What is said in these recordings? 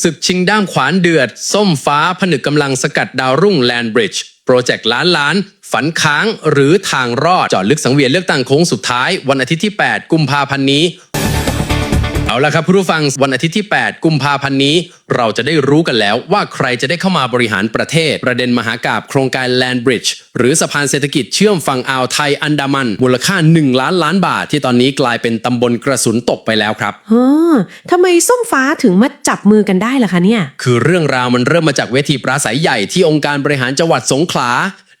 ศึกชิงด้ามขวานเดือด ส้มฟ้าผนึกกำลังสกัดดาวรุ่งแลนบริดจ์โปรเจกต์ล้านล้าน ฝันค้างหรือทางรอดเจาะลึกสังเวียนเลือกตั้งโค้งสุดท้าย วันอาทิตย์ที่ 8 กุมภาพันธ์นี้ เอาละครับผู้ฟังวันอาทิตย์ที่ 8 กุมภาพันธ์นี้ เราจะได้รู้กันแล้วว่าใครจะได้เข้ามาบริหารประเทศ ประเด็นมหากาบโครงการ Land Bridge หรือสะพานเศรษฐกิจเชื่อมฝั่งอ่าวไทยอันดามัน มูลค่า 1 ล้านล้านบาท ที่ตอนนี้กลายเป็นตำบลกระสุนตกไปแล้วครับฮะทำไมส้มฟ้าถึงมาจับมือกันได้ล่ะคะเนี่ย คือเรื่องราวมันเริ่มมาจากเวทีปราศัยใหญ่ที่องค์การบริหารจังหวัดสงขลา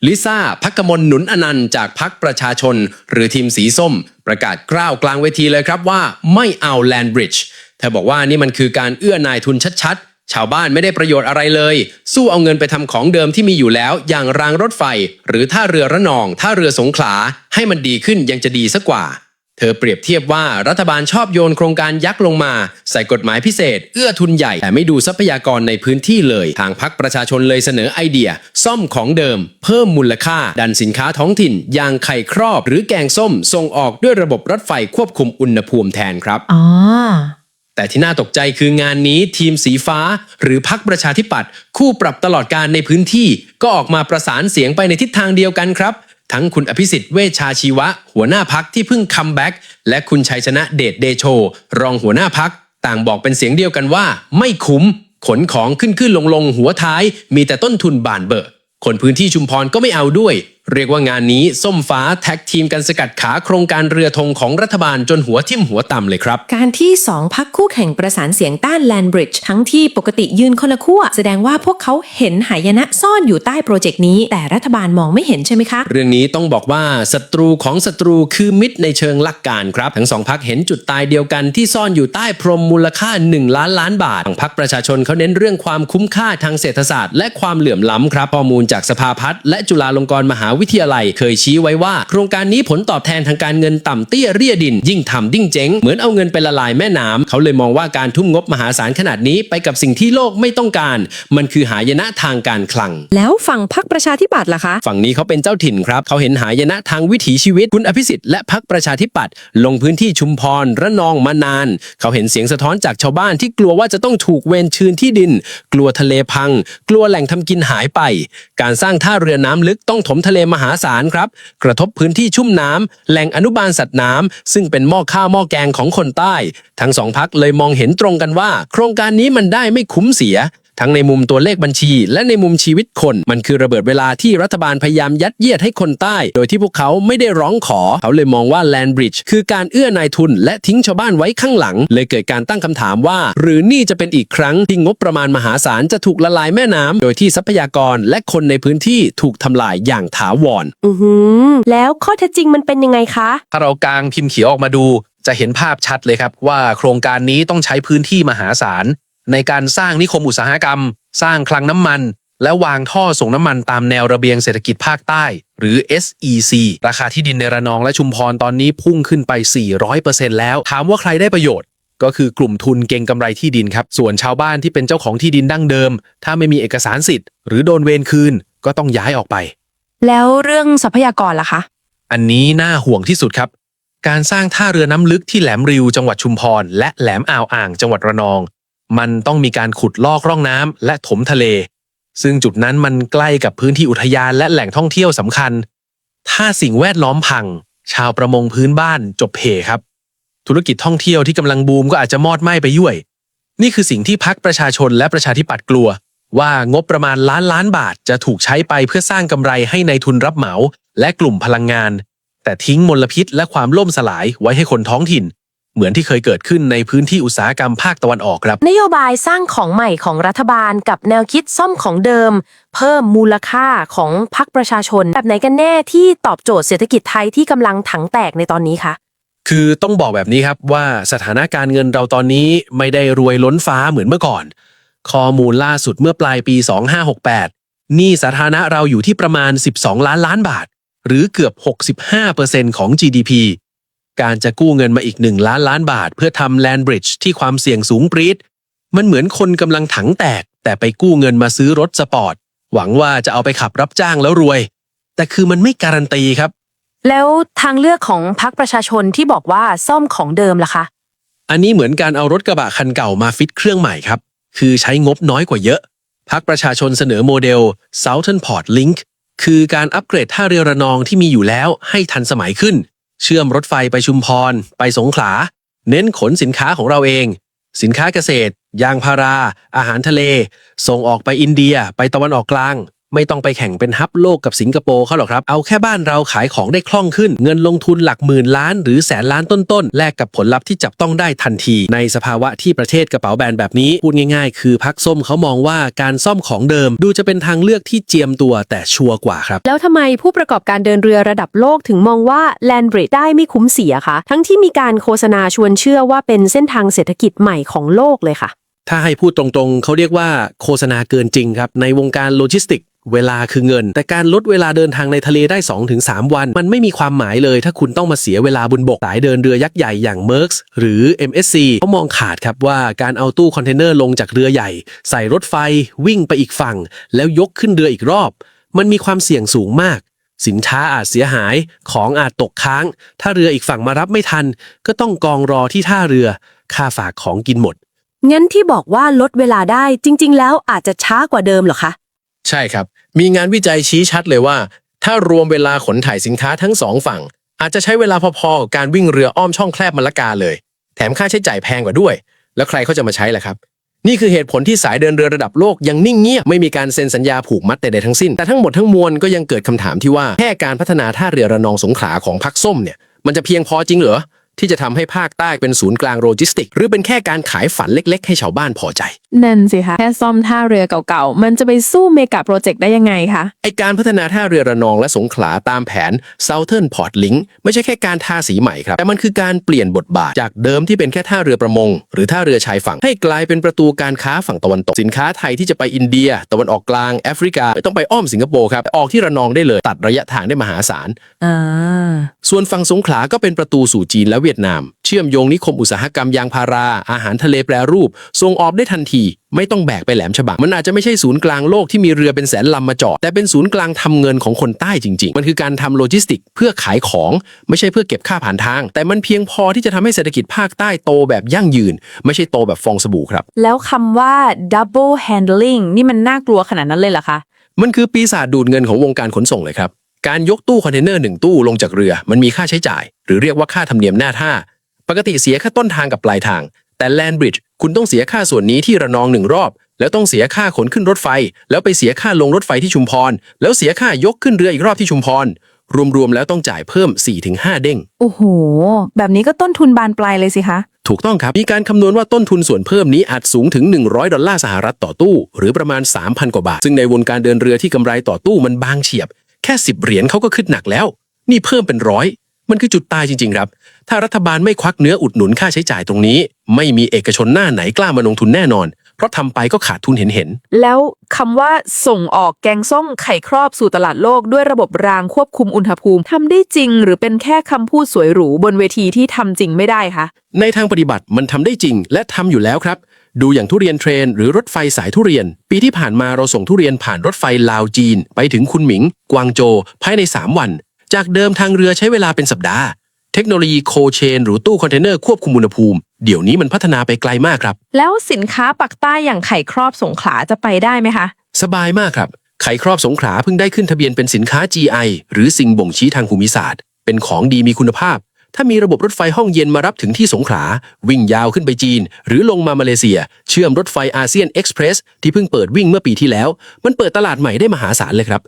ลิซ่าพักกมลหนุนอนันต์จากพักประชาชน หรือทีมสีส้ม ประกาศกล้าวกลางเวทีเลยครับว่าไม่เอาแลนบริดจ์เธอบอกว่านี่มันคือการเอื้อนายทุนชัดๆ ชาวบ้านไม่ได้ประโยชน์อะไรเลย สู้เอาเงินไปทำของเดิมที่มีอยู่แล้ว อย่างรางรถไฟ หรือท่าเรือระนองท่าเรือสงขลาให้มันดีขึ้นยังจะดีสักกว่า ธอเปรียบเทียบว่ารัฐบาลชอบโยนโครงการยักษ์ลงมา ใส่กฎหมายพิเศษ เอื้อทุนใหญ่ แต่ไม่ดูทรัพยากรในพื้นที่เลย ทางพักประชาชนเลยเสนอไอเดีย ซ่อมของเดิม เพิ่มมูลค่า ดันสินค้าท้องถิ่น อย่างไข่ครอบ หรือแกงส้มส่งออกด้วยระบบรถไฟควบคุมอุณหภูมิแทนครับอ๋อแต่ที่น่าตกใจคืองานนี้ทีมสีฟ้า หรือพักประชาธิปัตย์คู่ปรับตลอดการในพื้นที่ ก็ออกมาประสานเสียงไปในทิศทางเดียวกันครับ ทั้งคุณอภิสิทธิ์เวชชาชีวะ หัวหน้าพักที่เพิ่งคัมแบ็กและคุณชัยชนะเดชเดโช รองหัวหน้าพัก ต่างบอกเป็นเสียงเดียวกันว่า ไม่คุ้ม ขนของขึ้นขึ้นลงลงหัวท้าย มีแต่ต้นทุนบานเบอร์คนพื้นที่ชุมพรก็ไม่เอาด้วย เรียกว่างานนี้ส้มฟ้าแท็กทีมกันสกัดขาโครงการเรือธงของรัฐบาลจนหัวทิ่มหัวต่ำเลยครับ การที่สองพักคู่แข่งประสานเสียงต้านแลนบริดจ์ทั้งที่ปกติยืนคนละขั้วแสดงว่าพวกเขาเห็นหายนะซ่อนอยู่ใต้โปรเจกต์นี้ แต่รัฐบาลมองไม่เห็นใช่ไหมคะ เรื่องนี้ต้องบอกว่าศัตรูของศัตรูคือมิตรในเชิงหลักการครับ ทั้งสองพักเห็นจุดตายเดียวกันที่ซ่อนอยู่ใต้พรมมูลค่า 1 ล้านล้านบาททางพักประชาชนเขาเน้นเรื่องความคุ้มค่าทางเศรษฐศาสตร์ และความเหลื่อมล้ำครับข้อมูลจากสภาพัฒน์และจุฬาลงกรณ์มหาวิทยาลัย เคยชี้ไว้ว่า โครงการนี้ผลตอบแทนทางการเงินต่ำเตี้ยเรียดิน ยิ่งทำยิ่งเจ๊งเหมือนเอาเงินไปละลายแม่น้ำเขาเลยมองว่าการทุ่มงบมหาศาลขนาดนี้ไปกับสิ่งที่โลกไม่ต้องการ มันคือหายนะทางการคลัง แล้วฝั่งพักประชาธิปัตย์ล่ะคะ ฝั่งนี้เขาเป็นเจ้าถิ่นครับเขาเห็นหายนะทางวิถีชีวิตคุณอภิสิทธิ์และพักประชาธิปัตย์ลงพื้นที่ชุมพรระนองมานาน เขาเห็นเสียงสะท้อนจากชาวบ้านที่กลัวว่าจะต้องถูกเวรชืนที่ดิน กลัวทะเลพัง กลัวแหล่งทำกินหายไป การสร้างท่าเรือน้ำลึกต้องถมทะเลมหาศาลครับ กระทบพื้นที่ชุ่มน้ำแหล่งอนุบาลสัตว์น้ำซึ่งเป็นหม้อข้าวหม้อแกงของคนใต้ ทั้งสองพักเลยมองเห็นตรงกันว่า โครงการนี้มันได้ไม่คุ้มเสีย ทั้งในมุมตัวเลขบัญชี และในมุมชีวิตคน มันคือระเบิดเวลาที่รัฐบาลพยายามยัดเยียดให้คนใต้ โดยที่พวกเขาไม่ได้ร้องขอ เขาเลยมองว่า Land Bridge คือการเอื้อนายทุน และทิ้งชาวบ้านไว้ข้างหลัง เลยเกิดการตั้งคำถามว่า หรือนี่จะเป็นอีกครั้งที่งบประมาณมหาศาลจะถูกละลายแม่น้ำโดยที่ทรัพยากรและคนในพื้นที่ถูกทำลายอย่างถาวรอือหือแล้วข้อเท็จจริงมันเป็นยังไงคะ ถ้าเรากางพิมพ์เขียวออกมาดูจะเห็นภาพชัดเลยครับว่าโครงการนี้ต้องใช้พื้นที่มหาศาล ในการสร้างนิคมอุตสาหกรรม สร้างคลังน้ำมัน และวางท่อส่งน้ำมันตามแนวระเบียงเศรษฐกิจภาคใต้ หรือ SEC ราคาที่ดินในระนองและชุมพรตอนนี้พุ่งขึ้นไป 400%แล้ว ถามว่าใครได้ประโยชน์ก็คือกลุ่มทุนเก่งกำไรที่ดินครับ ส่วนชาวบ้านที่เป็นเจ้าของที่ดินดั้งเดิม ถ้าไม่มีเอกสารสิทธิ์ หรือโดนเวรคืนก็ต้องย้ายออกไป แล้วเรื่องทรัพยากรล่ะคะ อันนี้น่าห่วงที่สุดครับ การสร้างท่าเรือน้ำลึกที่แหลมริวจังหวัดชุมพร และแหลมอ่าวอ่างจังหวัดระนอง มันต้องมีการขุดลอกร่องน้ำและถมทะเล ซึ่งจุดนั้นมันใกล้กับพื้นที่อุทยานและแหล่งท่องเที่ยวสำคัญ ถ้าสิ่งแวดล้อมพัง ชาวประมงพื้นบ้านจบเพครับ ธุรกิจท่องเที่ยวที่กำลังบูมก็อาจจะมอดไหม้ไปยุ่ยนี่คือสิ่งที่พักประชาชนและประชาธิปัตย์กลัว ว่างบประมาณล้านล้านบาทจะถูกใช้ไปเพื่อสร้างกำไรให้ในายทุนรับเหมา และกลุ่มพลังงาน แต่ทิ้งมลพิษและความล่มสลายไว้ให้คนท้องถิ่น เหมือนที่เคยเกิดขึ้นในพื้นที่อุตสาหกรรมภาคตะวันออกครับ นโยบายสร้างของใหม่ของรัฐบาลกับแนวคิดซ่อมของเดิม เพิ่มมูลค่าของพรรคประชาชน แบบไหนกันแน่ที่ตอบโจทย์เศรษฐกิจไทยที่กำลังถังแตกในตอนนี้คะคือต้องบอกแบบนี้ครับว่าสถานการณ์เงินเราตอนนี้ไม่ได้รวยล้นฟ้าเหมือนเมื่อก่อน ข้อมูลล่าสุดเมื่อปลายปี 2568หนี้สาธารณะเราอยู่ที่ประมาณ 12 ล้านล้านบาท หรือเกือบ 65%ของ GDP การจะกู้เงินมาอีก1ล้านล้านบาท เพื่อทำแลนบริดจ์ที่ความเสี่ยงสูงปรี๊ดมันเหมือนคนกำลังถังแตก แต่ไปกู้เงินมาซื้อรถสปอร์ต หวังว่าจะเอาไปขับรับจ้างแล้วรวย แต่คือมันไม่การันตีครับ แล้วทางเลือกของพรรคประชาชนที่บอกว่าซ่อมของเดิมล่ะคะ อันนี้เหมือนการเอารถกระบะคันเก่ามาฟิตเครื่องใหม่ครับ คือใช้งบน้อยกว่าเยอะ พักประชาชนเสนอโมเดล Southern Port Link คือการอัปเกรดท่าเรือระนองที่มีอยู่แล้วให้ทันสมัยขึ้น เชื่อมรถไฟไปชุมพร ไปสงขลา เน้นขนสินค้าของเราเอง สินค้าเกษตร ยางพารา อาหารทะเล ส่งออกไปอินเดีย ไปตะวันออกกลาง ไม่ต้องไปแข่งเป็นฮับโลกกับสิงคโปร์เขาหรอกครับ เอาแค่บ้านเราขายของได้คล่องขึ้น เงินลงทุนหลักหมื่นล้านหรือแสนล้านต้นๆ แลกกับผลลัพธ์ที่จับต้องได้ทันที ในสภาวะที่ประเทศกระเป๋าแบนแบบนี้ พูดง่ายๆ คือพักส้มเขามองว่าการซ่อมของเดิม ดูจะเป็นทางเลือกที่เจียมตัวแต่ชัวร์กว่าครับ แล้วทำไมผู้ประกอบการเดินเรือระดับโลกถึงมองว่า Land Bridge ได้ไม่คุ้มเสียคะทั้งที่มีการโฆษณาชวนเชื่อว่าเป็นเส้นทางเศรษฐกิจใหม่ของโลกเลยค่ะถ้าให้พูดตรงๆ เขาเรียกว่าโฆษณาเกินจริงครับ ในวงการโลจิสติก เวลาคือเงิน แต่การลดเวลาเดินทางในทะเลได้ 2-3 วัน มันไม่มีความหมายเลย ถ้าคุณต้องมาเสียเวลาบนบกสายเดินเรือยักษ์ใหญ่อย่าง Merx หรือ MSC เขามองขาดครับว่าการเอาตู้คอนเทนเนอร์ลงจากเรือใหญ่ ใส่รถไฟ วิ่งไปอีกฝั่ง แล้วยกขึ้นเรืออีกรอบ มันมีความเสี่ยงสูงมาก สินค้าอาจเสียหาย ของอาจตกค้าง ถ้าเรืออีกฝั่งมารับไม่ทัน ก็ต้องกองรอที่ท่าเรือ ค่าฝากของกินหมดงั้นที่บอกว่าลดเวลาได้จริง ๆ แล้วอาจจะช้ากว่าเดิมเหรอคะ ใช่ครับ มีงานวิจัยชี้ชัดเลยว่า ถ้ารวมเวลาขนถ่ายสินค้าทั้งสองฝั่ง อาจจะใช้เวลาพอๆกับการวิ่งเรืออ้อมช่องแคบมะละกาเลย แถมค่าใช้จ่ายแพงกว่าด้วย แล้วใครเขาจะมาใช้ล่ะครับ นี่คือเหตุผลที่สายเดินเรือระดับโลกยังนิ่งเงียบไม่มีการเซ็นสัญญาผูกมัดใดๆทั้งสิ้น แต่ทั้งหมดทั้งมวลก็ยังเกิดคำถามที่ว่าแค่การพัฒนาท่าเรือระนองสงขลาของพักส้มเนี่ยมันจะเพียงพอจริงเหรอที่จะทำให้ภาคใต้เป็นศูนย์กลางโลจิสติก หรือเป็นแค่การขายฝันเล็ก ๆ ให้ชาวบ้านพอใจ นั่นสิคะแค่ซ่อมท่าเรือเก่าๆ มันจะไปสู้เมกะโปรเจกต์ได้ยังไงคะ ไอการพัฒนาท่าเรือระนองและสงขลาตามแผน Southern Port Link ไม่ใช่แค่การทาสีใหม่ครับ แต่มันคือการเปลี่ยนบทบาท จากเดิมที่เป็นแค่ท่าเรือประมง หรือท่าเรือชายฝั่ง ให้กลายเป็นประตูการค้าฝั่งตะวันตก สินค้าไทยที่จะไปอินเดีย ตะวันออกกลางแอฟริกาไม่ต้องไปอ้อมสิงคโปร์ครับออกที่ระนองได้เลย ตัดระยะทางได้มหาศาลอ่าส่วนฝั่งสงขลาก็เป็นประตูสู่จีนและเวียดนาม เชื่อมโยงนิคมอุตสาหกรรมยางพาราอาหารทะเลแปรรูปส่งออกได้ทันทีไม่ต้องแบกไปแหลมฉบัง มันอาจจะไม่ใช่ศูนย์กลางโลกที่มีเรือเป็นแสนลำมาจอด แต่เป็นศูนย์กลางทำเงินของคนใต้จริง ๆ มันคือการทำโลจิสติก เพื่อขายของไม่ใช่เพื่อเก็บค่าผ่านทาง แต่มันเพียงพอที่จะทำให้เศรษฐกิจภาคใต้โตแบบยั่งยืน ไม่ใช่โตแบบฟองสบู่ครับ แล้วคำว่า double handling นี่มันน่ากลัวขนาดนั้นเลยเหรอคะมันคือปีศาจดูดเงินของวงการขนส่งเลยครับการยกตู้คอนเทนเนอร์หนึ่งตู้ลงจากเรือ มันมีค่าใช้จ่าย หรือเรียกว่าค่าธรรมเนียมหน้าท่า ปกติเสียค่าต้นทางกับปลายทาง แต่ Land Bridge คุณต้องเสียค่าส่วนนี้ที่ระนองหนึ่งรอบ แล้วต้องเสียค่าขนขึ้นรถไฟ แล้วไปเสียค่าลงรถไฟที่ชุมพร แล้วเสียค่ายกขึ้นเรืออีกรอบที่ชุมพร รวมๆแล้วต้องจ่ายเพิ่ม 4-5 เด้ง โอ้โห แบบนี้ก็ต้นทุนบานปลายเลยสิคะ ถูกต้องครับ มีการคำนวณว่าต้นทุนส่วนเพิ่มนี้อาจสูงถึง 100 ดอลลาร์สหรัฐต่อตู้ หรือประมาณ 3,000 กว่าบาท ซึ่งในวงการเดินเรือที่กำไรต่อตู้มันบางเฉียบ แค่ 10 เหรียญเขาก็ขึ้นหนักแล้ว นี่เพิ่มเป็นร้อย มันคือจุดตายจริง ๆ ครับ ถ้ารัฐบาลไม่ควักเนื้ออุดหนุนค่าใช้จ่ายตรงนี้ ไม่มีเอกชนหน้าไหนกล้ามาลงทุนแน่นอน เพราะทำไปก็ขาดทุนเห็นๆแล้วคำว่าส่งออกแกงส้มไข่ครอบสู่ตลาดโลกด้วยระบบรางควบคุมอุณหภูมิทำได้จริง หรือเป็นแค่คำพูดสวยหรูบนเวทีที่ทำจริงไม่ได้คะในทางปฏิบัติมันทำได้จริง และทำอยู่แล้วครับ ดูอย่างทุเรียนเทรน หรือรถไฟสายทุเรียน ปีที่ผ่านมาเราส่งทุเรียนผ่านรถไฟลาวจีน ไปถึงคุนหมิง กวางโจวภายใน 3 วัน จากเดิมทางเรือใช้เวลาเป็นสัปดาห์ เทคโนโลยีโคเชน หรือตู้คอนเทนเนอร์ควบคุมอุณหภูมิ เดี๋ยวนี้มันพัฒนาไปไกลมากครับ แล้วสินค้าปักใต้อย่างไข่ครอบสงขลาจะไปได้ไหมคะ สบายมากครับ ไข่ครอบสงขลาเพิ่งได้ขึ้นทะเบียนเป็นสินค้า GI หรือสิ่งบ่งชี้ทางภูมิศาสตร์ เป็นของดีมีคุณภาพ ถ้ามีระบบรถไฟห้องเย็นมารับถึงที่สงขลา วิ่งยาวขึ้นไปจีน หรือลงมามาเลเซีย เชื่อมรถไฟอาเซียนเอ็กซ์เพรสที่เพิ่งเปิดวิ่งเมื่อปีที่แล้ว มันเปิดตลาดใหม่ได้มหาศาลเลยครับ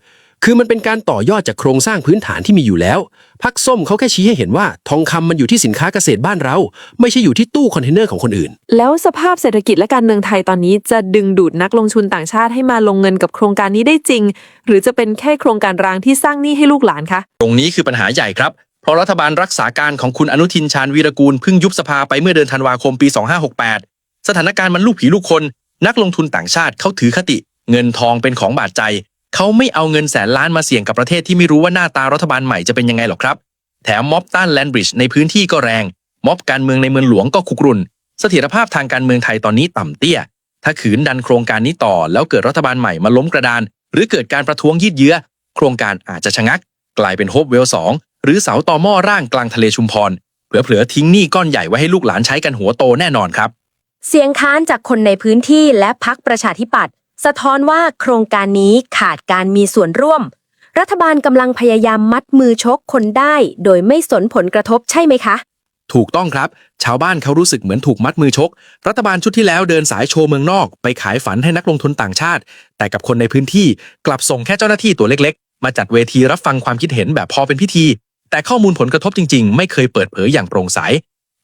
คือมันเป็นการต่อยอดจากโครงสร้างพื้นฐานที่มีอยู่แล้ว พักส้มเขาแค่ชี้ให้เห็นว่า ทองคำมันอยู่ที่สินค้าเกษตรบ้านเรา ไม่ใช่อยู่ที่ตู้คอนเทนเนอร์ของคนอื่น แล้วสภาพเศรษฐกิจและการเมืองไทยตอนนี้จะดึงดูดนักลงทุนต่างชาติให้มาลงเงินกับโครงการนี้ได้จริง หรือจะเป็นแค่โครงการรางที่สร้างหนี้ให้ลูกหลานคะ ตรงนี้คือปัญหาใหญ่ครับเพราะรัฐบาลรักษาการของคุณอนุทินชาญวีรกูลเพิ่งยุบสภาไปเมื่อเดือนธันวาคมปี 2568 สถานการณ์มันลูกผีลูกคน นักลงทุนต่างชาติเขาถือคติ เงินทองเป็นของบาดใจ เขาไม่เอาเงินแสนล้านมาเสี่ยงกับประเทศที่ไม่รู้ว่าหน้าตารัฐบาลใหม่จะเป็นยังไงหรอกครับ แถมม็อบต้านแลนบริดจ์ในพื้นที่ก็แรง ม็อบการเมืองในเมืองหลวงก็คุกรุ่น เสถียรภาพทางการเมืองไทยตอนนี้ต่ำเตี้ย ถ้าขืนดันโครงการนี้ต่อ แล้วเกิดรัฐบาลใหม่มาล้มกระดาน หรือเกิดการประท้วงยืดเยื้อ โครงการอาจจะชะงัก กลายเป็นโฮปเวลสองหรือเสาต่อหม้อร่างกลางทะเลชุมพรเผลอๆทิ้งหนี้ก้อนใหญ่ไว้ให้ลูกหลานใช้กันหัวโตแน่นอนครับ เสียงค้านจากคนในพื้นที่และพักประชาธิปัตย์ สะท้อนว่าโครงการนี้ขาดการมีส่วนร่วม รัฐบาลกำลังพยายามมัดมือชกคนได้ โดยไม่สนผลกระทบใช่ไหมคะ ถูกต้องครับ ชาวบ้านเขารู้สึกเหมือนถูกมัดมือชก รัฐบาลชุดที่แล้วเดินสายโชว์เมืองนอก ไปขายฝันให้นักลงทุนต่างชาติ แต่กับคนในพื้นที่กลับส่งแค่เจ้าหน้าที่ตัวเล็กๆ มาจัดเวทีรับฟังความคิดเห็นแบบพอเป็นพิธี แต่ข้อมูลผลกระทบจริง ๆ ไม่เคยเปิดเผยอย่างโปร่งใส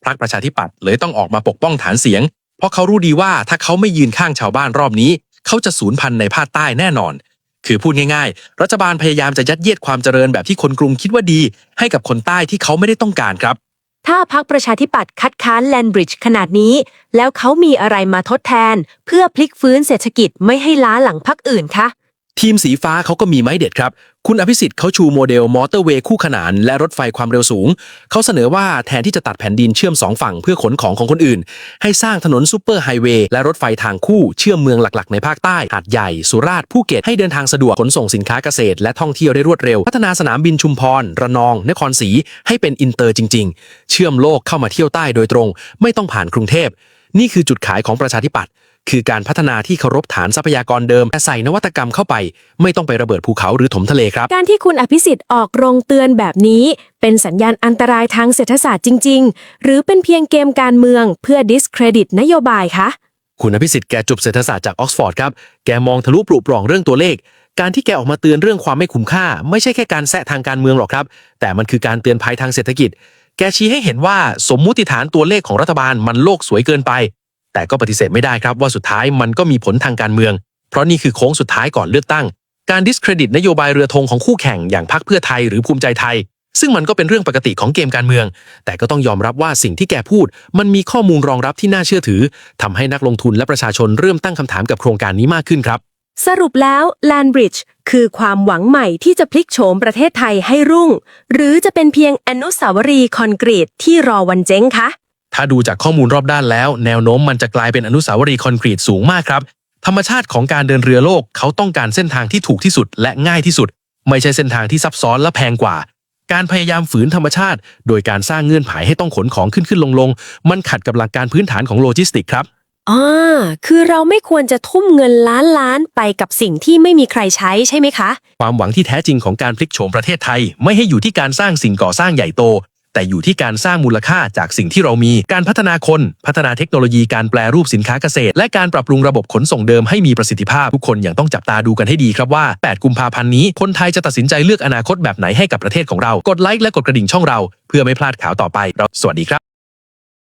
พรรคประชาธิปัตย์เลยต้องออกมาปกป้องฐานเสียง เพราะเขารู้ดีว่าถ้าเขาไม่ยืนข้างชาวบ้านรอบนี้ เขาจะสูญพันธุ์ในภาคใต้แน่นอน คือพูดง่ายๆ รัฐบาลพยายามจะยัดเยียดความเจริญแบบที่คนกรุงคิดว่าดี ให้กับคนใต้ที่เขาไม่ได้ต้องการครับ ถ้าพักประชาธิปัตย์คัดค้านแลนบริดจ์ขนาดนี้ แล้วเขามีอะไรมาทดแทน เพื่อพลิกฟื้นเศรษฐกิจไม่ให้ล้าหลังพักอื่นคะ ทีมสีฟ้าเขาก็มีไม้เด็ดครับ คุณอภิสิทธิ์เขาชูโมเดลมอเตอร์เวย์คู่ขนานและรถไฟความเร็วสูง เขาเสนอว่าแทนที่จะตัดแผ่นดินเชื่อมสองฝั่งเพื่อขนของของคนอื่น ให้สร้างถนนซูเปอร์ไฮเวย์และรถไฟทางคู่เชื่อมเมืองหลักๆ ในภาคใต้ หาดใหญ่ สุราษฎร์ภูเก็ตให้เดินทางสะดวกขนส่งสินค้าเกษตร และท่องเที่ยวได้รวดเร็ว พัฒนาสนามบินชุมพร ระนอง นครศรีให้เป็นอินเตอร์จริง ๆ เชื่อมโลกเข้ามาเที่ยวใต้โดยตรง ไม่ต้องผ่านกรุงเทพนี่คือจุดขายของประชาธิปัตย์ คือการพัฒนาที่เคารพฐานทรัพยากรเดิมแต่ใส่นวัตกรรมเข้าไป ไม่ต้องไประเบิดภูเขาหรือถมทะเลครับ การที่คุณอภิสิทธิ์ออกโรงเตือนแบบนี้ เป็นสัญญาณอันตรายทางเศรษฐศาสตร์จริง ๆ หรือเป็นเพียงเกมการเมืองเพื่อดิสเครดิตนโยบายคะคุณอภิสิทธิ์แกจบเศรษฐศาสตร์จากออกซฟอร์ดครับ แกมองทะลุปลุกปล่องเรื่องตัวเลข การที่แกออกมาเตือนเรื่องความไม่คุ้มค่า ไม่ใช่แค่การแซะทางการเมืองหรอกครับ แต่มันคือการเตือนภัยทางเศรษฐกิจ แกชี้ให้เห็นว่าสมมุติฐานตัวเลขของรัฐบาลมันโลกสวยเกินไป แต่ก็ปฏิเสธไม่ได้ครับว่าสุดท้ายมันก็มีผลทางการเมือง เพราะนี่คือโค้งสุดท้ายก่อนเลือกตั้ง การดิสเครดิตนโยบายเรือธงของคู่แข่งอย่างพรรคเพื่อไทยหรือภูมิใจไทย ซึ่งมันก็เป็นเรื่องปกติของเกมการเมือง แต่ก็ต้องยอมรับว่าสิ่งที่แกพูด มันมีข้อมูลรองรับที่น่าเชื่อถือทำให้นักลงทุนและประชาชนเริ่มตั้งคำถามกับโครงการนี้มากขึ้นครับสรุปแล้ว Land Bridge คือความหวังใหม่ที่จะพลิกโฉมประเทศไทยให้รุ่ง หรือจะเป็นเพียงอนุสาวรีย์คอนกรีตที่รอวันเจ๊งคะ ถ้าดูจากข้อมูลรอบด้านแล้ว แนวโน้มมันจะกลายเป็นอนุสาวรีย์คอนกรีตสูงมากครับ ธรรมชาติของการเดินเรือโลกเขาต้องการเส้นทางที่ถูกที่สุดและง่ายที่สุด ไม่ใช่เส้นทางที่ซับซ้อนและแพงกว่า การพยายามฝืนธรรมชาติ โดยการสร้างเงื่อนไขให้ต้องขนของขึ้นขึ้นลงลงมันขัดกับหลักการพื้นฐานของโลจิสติกครับอ่าคือเราไม่ควรจะทุ่มเงินล้านล้านไปกับสิ่งที่ไม่มีใครใช้ใช่ไหมคะ ความหวังที่แท้จริงของการพลิกโฉมประเทศไทย ไม่ให้อยู่ที่การสร้างสิ่งก่อสร้างใหญ่โต แต่อยู่ที่การสร้างมูลค่าจากสิ่งที่เรามี การพัฒนาคน พัฒนาเทคโนโลยีการแปลรูปสินค้าเกษตร และการปรับปรุงระบบขนส่งเดิมให้มีประสิทธิภาพ ทุกคนยังต้องจับตาดูกันให้ดีครับว่า 8 กุมภาพันธ์นี้ คนไทยจะตัดสินใจเลือกอนาคตแบบไหนให้กับประเทศของเรา กดไลค์และกดกระดิ่งช่องเรา เพื่อไม่พลาดข่าวต่อไปเราสวัสดีครับ